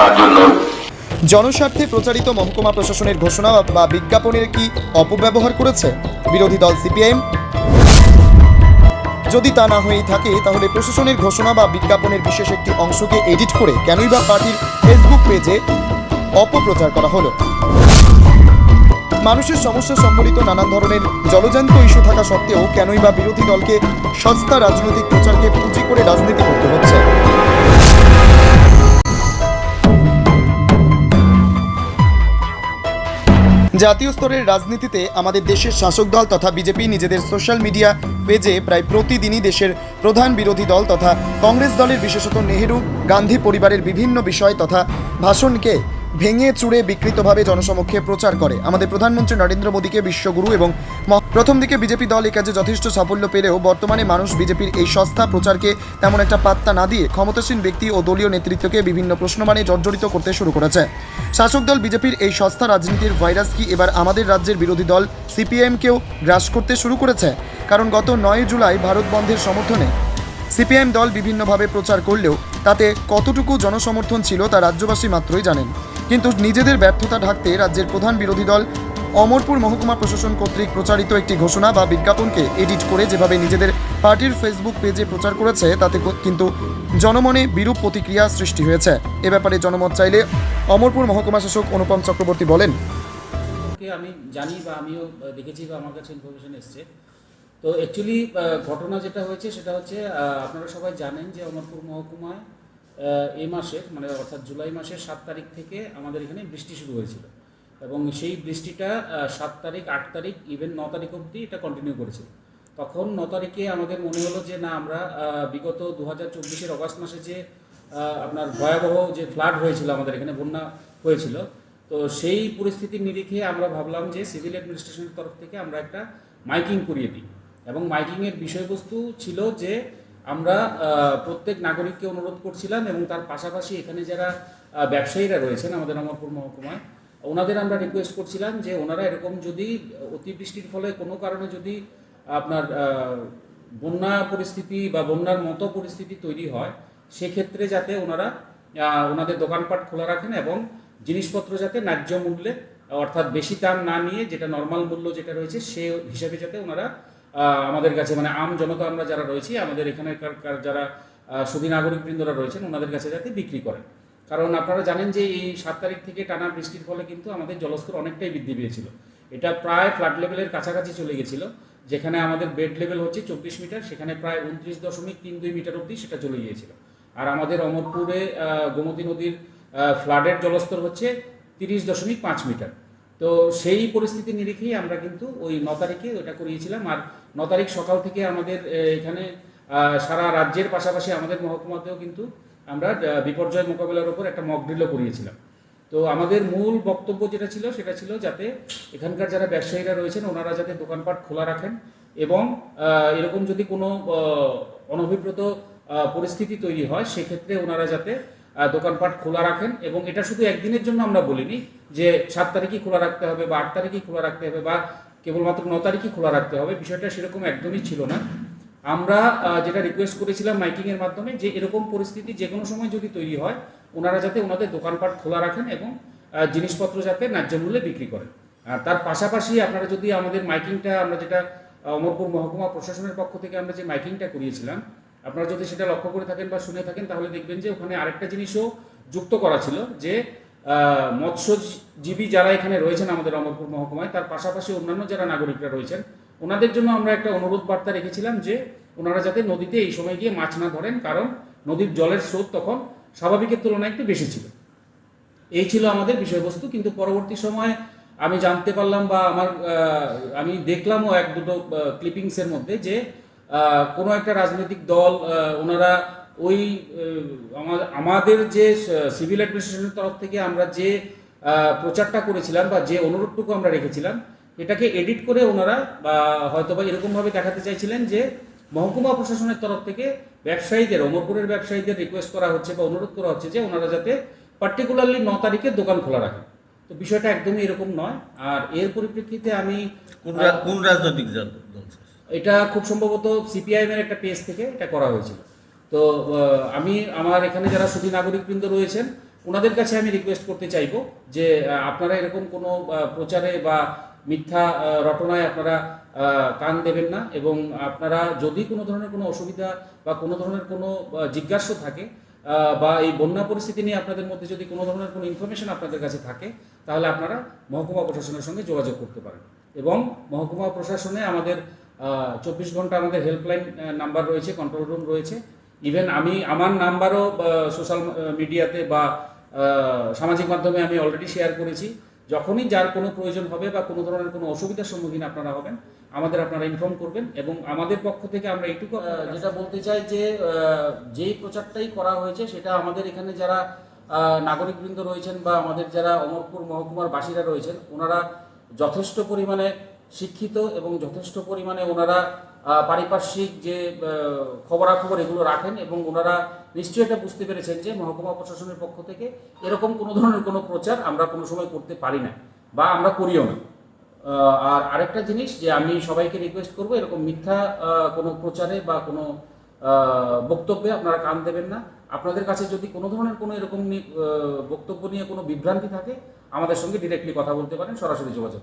রাখার জন্য। জনস্বার্থে প্রচারিত মহকুমা প্রশাসনের ঘোষণা বা বিজ্ঞাপনের কি অপব্যবহার করেছে? বিরোধী দল সিপিআইএম? যদি তা না হয়েই থাকে, তাহলে প্রশাসনের ঘোষণা বা বিজ্ঞাপনের বিশেষ একটি অংশকে এডিট করে কেনই বা পার্টির ফেসবুক পেজে অপপ্রচার করা হলো? মানুষের সমস্যা সম্বলিত নানান ধরনের জলজান্ত ইস্যু থাকা সত্ত্বেও কেনই বা বিরোধী দলকে সস্তা রাজনৈতিক প্রচারকে পুঁজি করে রাজনীতি করতে হচ্ছে? জাতীয় স্তরের রাজনীতিতে আমাদের দেশের শাসক দল তথা বিজেপি নিজেদের সোশ্যাল মিডিয়া পেজে প্রায় প্রতিদিনই দেশের প্রধান বিরোধী দল তথা কংগ্রেস দলের বিশেষত নেহেরু, গান্ধী পরিবারের বিভিন্ন বিষয় তথা ভাষণকে ভেঙে চুড়ে বিকৃতভাবে জনসমক্ষে প্রচার করে। আমাদের প্রধানমন্ত্রী নরেন্দ্র মোদীকে বিশ্বগুরু এবং প্রথম দিকে বিজেপি দল এই কাজে যথেষ্ট সাফল্য পেলেও বর্তমানে মানুষ বিজেপির এই সস্তা প্রচারকে তেমন একটা পাত্তা না দিয়ে ক্ষমতাসীন ব্যক্তি ও দলীয় নেতৃত্বকে বিভিন্ন প্রশ্নমানে জর্জরিত করতে শুরু করেছে। শাসক দল বিজেপির এই সস্তা রাজনীতির ভাইরাস কি এবার আমাদের রাজ্যের বিরোধী দল সিপিএমকেও গ্রাস করতে শুরু করেছে? কারণ গত নয় জুলাই ভারত বন্ধের সমর্থনে সিপিআইএম দল বিভিন্নভাবে প্রচার করলেও তাতে কতটুকু জনসমর্থন ছিল তা রাজ্যবাসী মাত্রই জানেন। কিন্তু নিজেদের ব্যর্থতা ঢাকতে রাজ্যের প্রধান বিরোধী দল অমরপুর মহকুমা প্রশাসন কর্তৃক প্রচারিত একটি ঘোষণা বা বিজ্ঞাপনকে এডিট করে যেভাবে নিজেদের পার্টির ফেসবুক পেজে প্রচার করেছে, তাতে কিন্তু জনমনে বিরূপ প্রতিক্রিয়া সৃষ্টি হয়েছে। এ ব্যাপারে জনমত চাইলে অমরপুর মহকুমা শাসক অনুপম চক্রবর্তী বলেন। আমি জানি বা আমিও দেখেছি বা আমার কাছে ইনফরমেশন এসছে। তো অ্যাকচুয়ালি ঘটনা যেটা হয়েছে সেটা হচ্ছে আপনারা সবাই জানেন যে অমরপুর মহকুমায় এই মাসের মানে অর্থাৎ জুলাই মাসের সাত তারিখ থেকে আমাদের এখানে বৃষ্টি শুরু হয়েছিল। এবং সেই বৃষ্টিটা সাত তারিখ, আট তারিখ ইভেন ন তারিখ অবধি এটা কন্টিনিউ করেছিল। তখন ন তারিখে আমাদের মনে হলো যে, না, আমরা বিগত দু হাজার চব্বিশের অগাস্ট মাসে যে আপনার ভয়াবহ যে ফ্লাড হয়েছিল আমাদের এখানে, বন্যা হয়েছিল, তো সেই পরিস্থিতির নিরিখে আমরা ভাবলাম যে সিভিল অ্যাডমিনিস্ট্রেশনের তরফ থেকে আমরা একটা মাইকিং করিয়ে দিই। এবং মাইকিংয়ের বিষয়বস্তু ছিল যে আমরা প্রত্যেক নাগরিককে অনুরোধ করছিলাম এবং তার পাশাপাশি এখানে যারা ব্যবসায়ীরা রয়েছেন আমাদের অমরপুর মহকুমায়, ওনাদের আমরা রিকোয়েস্ট করছিলাম যে ওনারা এরকম যদি অতিবৃষ্টির ফলে কোনো কারণে যদি আপনার বন্যা পরিস্থিতি বা বন্যার মতো পরিস্থিতি তৈরি হয়, সেক্ষেত্রে যাতে ওনারা ওনাদের দোকানপাট খোলা রাখেন এবং জিনিসপত্র যাতে ন্যায্য মূল্যে, অর্থাৎ বেশি দাম না নিয়ে যেটা নর্মাল মূল্য যেটা রয়েছে, সে হিসাবে যাতে ওনারা আমাদের কাছে মানে আম জনতা আমরা যারা রয়েছি, আমাদের এখানকার কার- যারা সুধী নাগরিকবৃন্দরা রয়েছেন, ওনাদের কাছে যাতে বিক্রি করেন। কারণ আপনারা জানেন যে এই সাত তারিখ থেকে টানা বৃষ্টির ফলে কিন্তু আমাদের জলস্তর অনেকটাই বৃদ্ধি পেয়েছিল। এটা প্রায় ফ্লাড লেভেলের কাছাকাছি চলে গেছিল, যেখানে আমাদের বেড লেভেল হচ্ছে চব্বিশ মিটার, সেখানে প্রায় উনত্রিশ দশমিক তিন দুই মিটার অবধি সেটা চলে গিয়েছিল। আর আমাদের অমরপুরে গোমতী নদীর ফ্লাডের জলস্তর হচ্ছে তিরিশ দশমিক পাঁচ মিটার। তো সেই পরিস্থিতি নিরিখেই আমরা কিন্তু ওই ন তারিখে ওটা করিয়েছিলাম। আর ন তারিখ সকাল থেকে আমাদের এখানে সারা রাজ্যের পাশাপাশি আমাদের মহকুমাতেও কিন্তু আমরা বিপর্যয় মোকাবিলার উপর একটা মক ড্রিলও করিয়েছিলাম। তো আমাদের মূল বক্তব্য যেটা ছিল, সেটা ছিল যাতে এখানকার যারা ব্যবসায়ীরা রয়েছেন, ওনারা যাতে দোকানপাট খোলা রাখেন এবং এরকম যদি কোনো অনভিপ্রেত পরিস্থিতি তৈরি হয়, সেক্ষেত্রে ওনারা যাতে দোকানপাট খোলা রাখেন এবং এটা শুধু একদিনের জন্য আমরা বলিনি যে সাত তারিখই খোলা রাখতে হবে বা আট তারিখই খোলা রাখতে হবে বা কেবলমাত্র ন তারিখই খোলা রাখতে হবে, বিষয়টা সেরকম একদমই ছিল না। আমরা যেটা রিকোয়েস্ট করেছিলাম মাইকিংয়ের মাধ্যমে যে এরকম পরিস্থিতি যে কোনো সময় যদি তৈরি হয়, ওনারা যাতে ওনাদের দোকানপাট খোলা রাখেন এবং জিনিসপত্র যাতে ন্যায্য মূল্যে বিক্রি করেন। আর তার পাশাপাশি আপনারা যদি আমাদের মাইকিংটা আমরা যেটা অমরপুর মহকুমা প্রশাসনের পক্ষ থেকে আমরা যে মাইকিংটা করিয়েছিলাম আপনারা যদি সেটা লক্ষ্য করে থাকেন বা শুনে থাকেন, তাহলে দেখবেন যে ওখানে আরেকটা জিনিসও যুক্ত করা ছিল, যে মৎস্যজীবী যারা এখানে রয়েছেন আমাদের অমরপুর মহকুমায়, তার পাশাপাশি অন্যান্য যারা নাগরিকরা রয়েছেন, ওনাদের জন্য আমরা একটা অনুরোধ বার্তা রেখেছিলাম যে, ওনারা যাতে নদীতে এই সময় গিয়ে মাছ না ধরেন, কারণ নদীর জলের স্রোত তখন স্বাভাবিকের তুলনায় একটু বেশি ছিল। এই ছিল আমাদের বিষয়বস্তু, কিন্তু পরবর্তী সময় আমি জানতে পারলাম বা আমার আমি দেখলামও এক দুটো ক্লিপিংসের মধ্যে যে কোনো একটা রাজনৈতিক দল ওনারা ওই আমাদের যে সিভিল অ্যাডমিনিস্ট্রেশনের তরফ থেকে আমরা যে প্রচারটা করেছিলাম বা যে অনুরোধটুকু আমরা রেখেছিলাম, এটাকে এডিট করে ওনারা, বা হয়তো বা এরকমভাবে দেখাতে চাইছিলেন যে, মহকুমা প্রশাসনের তরফ থেকে ব্যবসায়ীদের, অমরপুরের ব্যবসায়ীদের রিকোয়েস্ট করা হচ্ছে বা অনুরোধ করা হচ্ছে যে, ওনারা যাতে পার্টিকুলারলি ন তারিখে দোকান খোলা রাখেন তো বিষয়টা একদমই এরকম নয় আর এর পরিপ্রেক্ষিতে আমি, কোন রাজনৈতিক দল? এটা খুব সম্ভবত সিপিআইএম এর একটা পেজ থেকে এটা করা হয়েছিল। তো আমি, আমার এখানে যারা সুধী নাগরিকবৃন্দ রয়েছেন ওনাদের কাছে আমি রিকোয়েস্ট করতে চাইব যে আপনারা এরকম কোনো প্রচারে বা মিথ্যা রটনায় আপনারা কান দেবেন না এবং আপনারা যদি কোনো ধরনের কোনো অসুবিধা বা কোনো ধরনের কোনো জিজ্ঞাসা থাকে বা এই বন্যা পরিস্থিতি নিয়ে আপনাদের মধ্যে যদি কোনো ধরনের কোনো ইনফরমেশন আপনাদের কাছে থাকে, তাহলে আপনারা মহকুমা প্রশাসনের সঙ্গে যোগাযোগ করতে পারেন। এবং মহকুমা প্রশাসনে আমাদের চব্বিশ ঘণ্টা আমাদের হেল্পলাইন নাম্বার রয়েছে কন্ট্রোল রুম রয়েছে। ইভেন আমি আমার নাম্বারও সোশ্যাল মিডিয়াতে বা সামাজিক মাধ্যমে আমি অলরেডি শেয়ার করেছি। যখনই যার কোনো প্রয়োজন হবে বা কোনো ধরনের কোনো অসুবিধার সম্মুখীন আপনারা হবেন আমাদের আপনারা ইনফর্ম করবেন এবং আমাদের পক্ষ থেকে আমরা এইটুকু যেটা বলতে চাই যে যেই প্রচারটাই করা হয়েছে সেটা আমাদের এখানে যারা নাগরিকবৃন্দ রয়েছেন বা আমাদের যারা অমরপুর মহকুমার বাসীরা রয়েছেন ওনারা যথেষ্ট পরিমাণে শিক্ষিত এবং যথেষ্ট পরিমাণে ওনারা পারিপার্শ্বিক যে খবরাখবর এগুলো রাখেন এবং ওনারা নিশ্চয়ই এটা বুঝতে পেরেছেন যে মহকুমা প্রশাসনের পক্ষ থেকে এরকম কোনো ধরনের কোনো প্রচার আমরা কোনো সময় করতে পারি না বা আমরা করিও না। আর আরেকটা জিনিস যে আমি সবাইকে রিকোয়েস্ট করব, এরকম মিথ্যা কোনো প্রচারে বা কোনো বক্তব্যে আপনারা কান দেবেন না। আপনাদের কাছে যদি কোনো ধরনের কোনো এরকম বক্তব্য নিয়ে কোনো বিভ্রান্তি থাকে, আমাদের সঙ্গে ডিরেক্টলি কথা বলতে পারেন, সরাসরি যোগাযোগ